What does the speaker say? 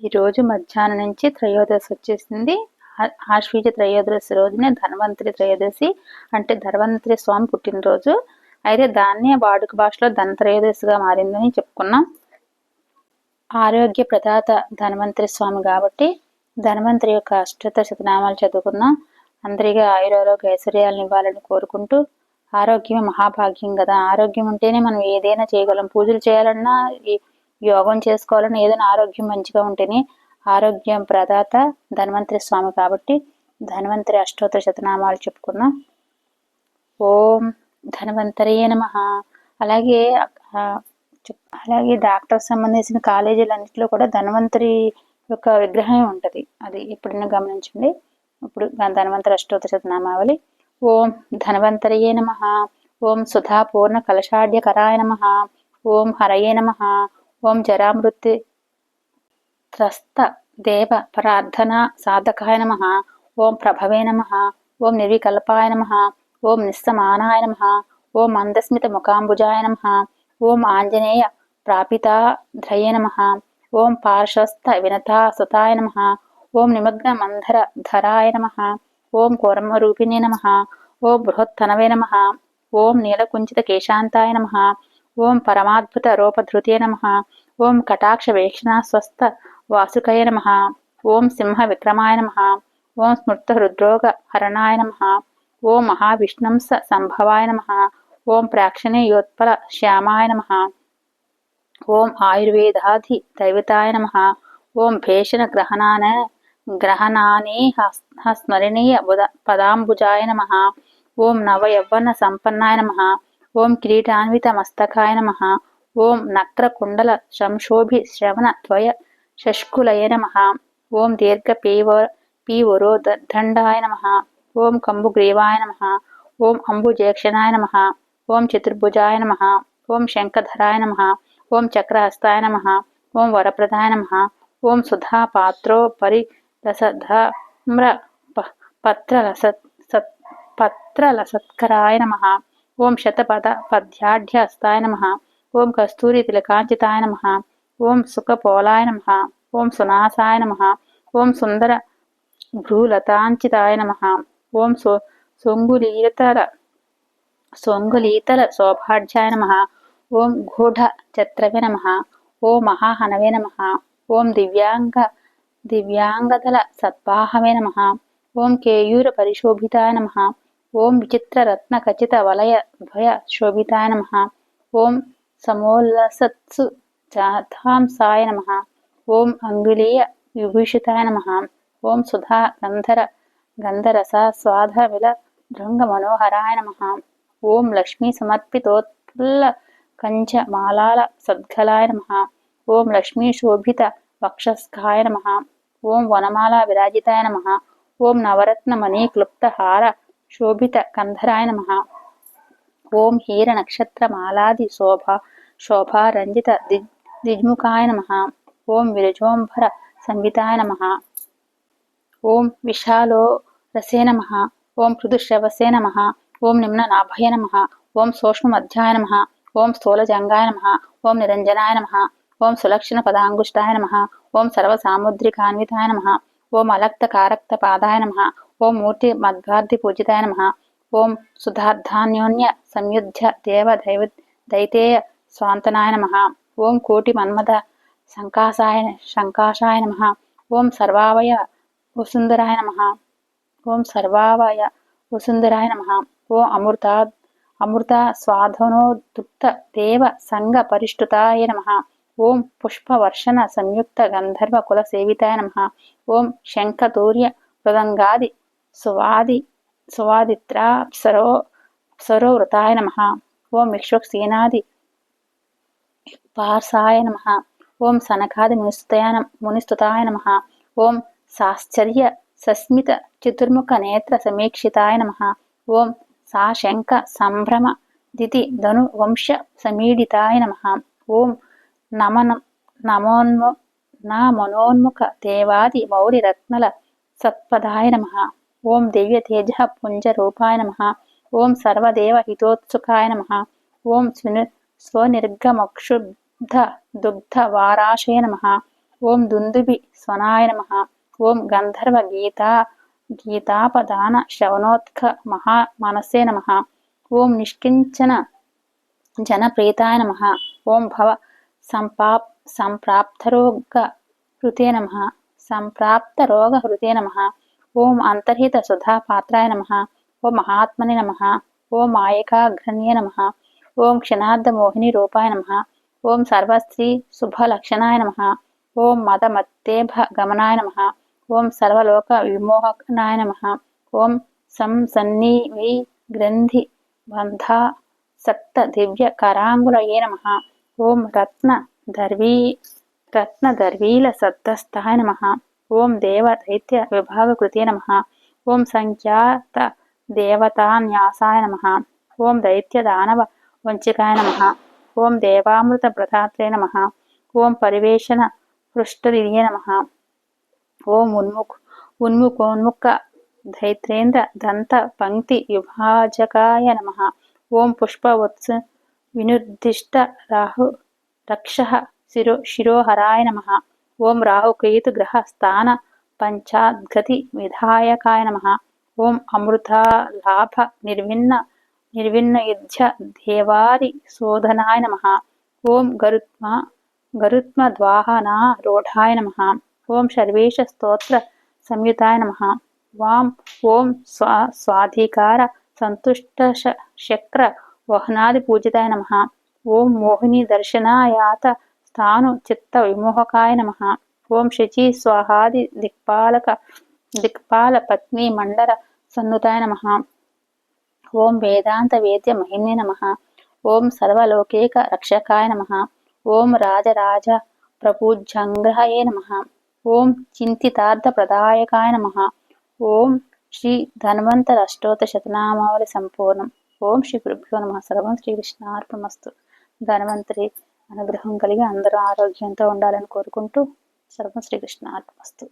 ఈరోజు మధ్యాహ్నం నుంచి త్రయోదశి వచ్చేసింది. ఆశ్వీజ త్రయోదశి రోజునే ధన్వంతరి త్రయోదశి అంటే ధన్వంతరి స్వామి పుట్టినరోజు. అయితే దాన్నే వాడుక భాషలో ధన త్రయోదశిగా మారిందని చెప్పుకున్నాం. ఆరోగ్య ప్రదాత ధన్వంతరి స్వామి కాబట్టి ధన్వంతరి యొక్క అష్టత శతనామాలు చదువుకున్నాం అందరిగా ఆయురారోగ్య ఐశ్వర్యాలను ఇవ్వాలని కోరుకుంటూ ఆరోగ్యమే మహాభాగ్యం కదా. ఆరోగ్యం ఉంటేనే మనం ఏదైనా చేయగలం. పూజలు చేయాలన్నా యోగం చేసుకోవాలని ఏదైనా ఆరోగ్యం మంచిగా ఉంటేనే ఆరోగ్యం ప్రదాత ధన్వంతరి స్వామి కాబట్టి ధన్వంతరి అష్టోత్తర శతనామాలు చెప్పుకుందాం. ఓం ధన్వంతరే నమ. అలాగే అలాగే డాక్టర్ సంబంధించిన కాలేజీలన్నింటిలో కూడా ధన్వంతరి యొక్క విగ్రహం ఉంటుంది. అది ఎప్పుడైనా గమనించండి. ఇప్పుడు ధన్వంతరి అష్టోత్తర శతనామావళి. ఓం ధన్వంతరియే నమ. ఓం సుధా పూర్ణ కలశాఢ్యకరాయ నమ. ఓం హరయే నమ. ఓం జరామృతి త్రస్త దేవ ప్రార్థన సాధకాయ నమ ఓం ప్రభవే నమ ఓం నిర్వికల్పాయ నమ ఓం నిస్సమానాయ నమ ఓం మందస్మిత ముఖాంబుజాయ నమ ఓం ఆంజనేయ ప్రాపితాధ్రయ నమ ఓం పార్శ్వస్థ వినతా సుతాయ నమ ఓం నిమగ్న మంధర ధరాయ నమ ఓం కోరమరూపిణే నమ ఓం బృహత్తనవే నమ ఓం నీలకుంచిత కేశాంతాయ నమ ఓం పరమాద్భుత రూపధృతే నమ. ఓం కటాక్ష వీక్షణాస్వస్థ వాసుకయ నమ. ఓం సింహ విక్రమాయ నమ. ఓం స్మృత హృద్రోగ హరణాయ నమ. ఓం మహావిష్ణంస సంభవాయ నమ. ఓం ప్రాక్షణీయోత్పల శ్యామాయ నమ. ఓం ఆయుర్వేదాధి దైవతాయ నమ. ఓం భేషణ గ్రహణాన గ్రహణానే స్మరణీయ పదాంబుజాయ నమ. ఓం నవయవ్వన సంపన్నాయ నమ. ఓం కిరీటాన్విత మస్తకాయ నమ. ఓం నక్రకుండల సంశోభి శ్రవణ ద్వయ షష్కులయ నమ. ఓం దీర్ఘ పీవ పీవరో దండాయ నమ. ఓం కంబుగ్రీవాయ నమ. ఓం అంబుజేక్షణాయ నమ. ఓం చతుర్భుజాయ నమ. ఓం శంఖధరాయ నమ. ఓం చక్రహస్తాయ నమ. ఓం వరప్రదాయ నమ. ఓం సుధా పాత్రో పరిరసధమ్ర పత్రలస పత్రలసత్కరాయ నమ. ఓం శతపద పద్యాఢ్యస్తాయ నమ. ఓం కస్తూరి తిలకాంచితాయ నమ. ఓం సుఖపోలాయ నమ. ఓం సునాసాయ నమ. ఓం సుందర భ్రూలతాంచితాయ నమ. ఓం సో సొంగులీతర సొంగులీతర శోభాఢ్యాయ నమ. ఓం గూఢ చత్రవే నమ. ఓ మహాహనవే నమ. ఓం దివ్యాంగ దివ్యాంగదల సద్వాహవే నమ. ఓం కేయూర పరిశోభితాయ నమ. ఓం విచిత్రరత్న ఖచ్చిత వలయ ద్వయ శోభితాయ నమ. ఓం సమోల్లసత్సు చాథాంసాయ నమ. ఓం అంగులీయ విభూషితాయ నమ. ఓం సుధా గంధర గంధరస స్వాధ విల భృంగ మనోహరాయ నమ. ఓం లక్ష్మీ సమర్పితోత్ఫుల్ల కంచ మాలాల సద్గలాయ నమ. ఓం లక్ష్మీ శోభిత వక్షస్కాయ నమ. ఓం వనమాల విరాజితాయ నమ. ఓం నవరత్న మణి క్లుప్త హార శోభిత కంధరాయ నమ ఓం హీర నక్షత్ర మాలాది శోభ శోభారంజిత దిజ్ముఖాయ నమ ఓం విరజోంభర సంవితాయ నమ ఓం విశాలో రసే నమ ఓం మృదుశ్రవసే నమ ఓం నిమ్న నాభయ నమ ఓం సూక్ష్మమధ్యాయ నమ ఓం స్థూలజంగాయ నమ ఓం నిరంజనాయ నమ ఓం సులక్షణ పదాంగుష్టాయ నమ ఓం సర్వసాముద్రికాన్వితాయ నమ ఓం అలక్త కారక్త పాదాయ నమ ఓం మూర్తి మధ్వార్ధి పూజితాయ నమ. ఓం సుధార్థాన్యోన్య సంయుధ్య దేవ దైవ దైతేయ స్వాంతనాయ నమ. ఓం కోటి మన్మద శంకాసాయ శంకాశాయ నమ. ఓం సర్వావయ వసుందరాయ నమ. ఓం సర్వావయ వసుందరాయ నమ. ఓం అమృత అమృత స్వాధనోదుక్త దేవ సంగ పరిష్టుతాయ నమ. ఓం పుష్పవర్షణ సంయుక్త గంధర్వ కుల సేవితాయ నమ. ఓం శంఖతూర్య మృదంగాది సువాది సువాదిత్రాప్సరో అప్సరో వృతాయ నమ. ఓం విశ్వక్సేనాది పార్సాయ నమ. ఓం సనకాది మునిస్తుతాయ మునిస్తుతాయ నమ. ఓం సాశ్చర్య సస్మిత చతుర్ముఖ నేత్ర సమీక్షితాయ నమ. ఓం సాశంక సంభ్రమ దితి ధను వంశ సమీడితాయ నమ. ఓం నమన నమోన్ము నా మనోన్ముఖ దేవాది మౌరి రత్నల సత్పదాయ నమ. ఓం దివ్యతేజ పుంజ రూపాయ నమ. ఓం సర్వదేవ హితోత్సుకాయ నమ. ఓం స్వనిర్గమక్షుబ్ధ దుగ్ధ వారాశయ నమ. ఓం దుందుబి స్వనాయ నమ. ఓం గంధర్వ గీతా గీతాపదాన శ్రవణోత్క మహా మనసే నమ. ఓం నిష్కించన జనప్రీతాయ నమ. ఓం భవ సంపాప్ సంప్రాప్తరోగ హృతే నమ. సంప్రాప్తరోగ హృతే నమ. ఓం అంతర్హిత సుధా పాత్రాయ నమ. ఓం మహాత్మని నమ. ఓం మాయకాగ్రణ్యే నమ. ఓం క్షణార్థ మోహిని రూపాయ నమ. ఓం సర్వస్త్రీ శుభలక్షణాయ నమ. ఓం మదమత్తేభ గమనాయ నమ. ఓం సర్వలోక విమోహనాయ నమ. ఓం సం సన్నీ సంసన్నీవి గ్రంథి బంధా సప్త దివ్య కరాంగులయే నమ. ఓం రత్న దర్వీ రత్న దర్వీల సద్దస్థాయ నమ. ఓం దేవ దైత్య విభాగకృతే నమ. ఓం సంఖ్యాత దేవతాన్యాసాయ నమ. ఓం దైత్య దానవ వంచికాయ నమ. ఓం దేవామృత ప్రదాత్రే నమ. ఓం పరివేషణ పృష్ఠదియే నమ. ఓం ఉన్ముఖ ఉన్ముఖోన్ముఖ ధైత్రేంద్ర దంత పంక్తి విభాజకాయ నమ. ఓం పుష్పవత్స వినుర్దిష్ట రాహు రక్ష శిరో శిరోహరాయ నమ. ఓం రాహుకేతు గ్రహ స్థాన పంచాద్గతి విధాయకాయ నమ. ఓం అమృతాలాభ నిర్విన్న నిర్విన్న యుద్ధ దేవారి శోధనాయ నమ. ఓం గరుత్మ గరుత్మ ద్వాహనా రోఢాయ నమ. ఓం సర్వేష స్తోత్ర సంయుతాయ నమ. వాం ఓం స్వా స్వాధికార సంతుష్ట శక్ర వహనాది పూజితాయ నమ. ఓం మోహిని దర్శనాయాత తాను చిత్త విమోహకాయ నమ ఓం శచి స్వాహాది దిక్పాలక దిక్పాల పత్ని మండల సన్నుతాయ నమ ఓం వేదాంత వేద్య మహిమ్నే నమ ఓం సర్వలోకేక రక్షకాయ నమ ఓం రాజరాజ ప్రపూజ్యంగ్రహయే నమ ఓం చింతితార్థ ప్రదాయకాయ నమ ఓం శ్రీ ధన్వంతర శతనామావళి సంపూర్ణం ఓం శ్రీ గురుభ్యో నమ సర్వం శ్రీకృష్ణార్పణమస్తు ధన్వంతరి అనుగ్రహం కలిగి అందరూ ఆరోగ్యంతో ఉండాలని కోరుకుంటూ సర్వం ఆత్మస్తు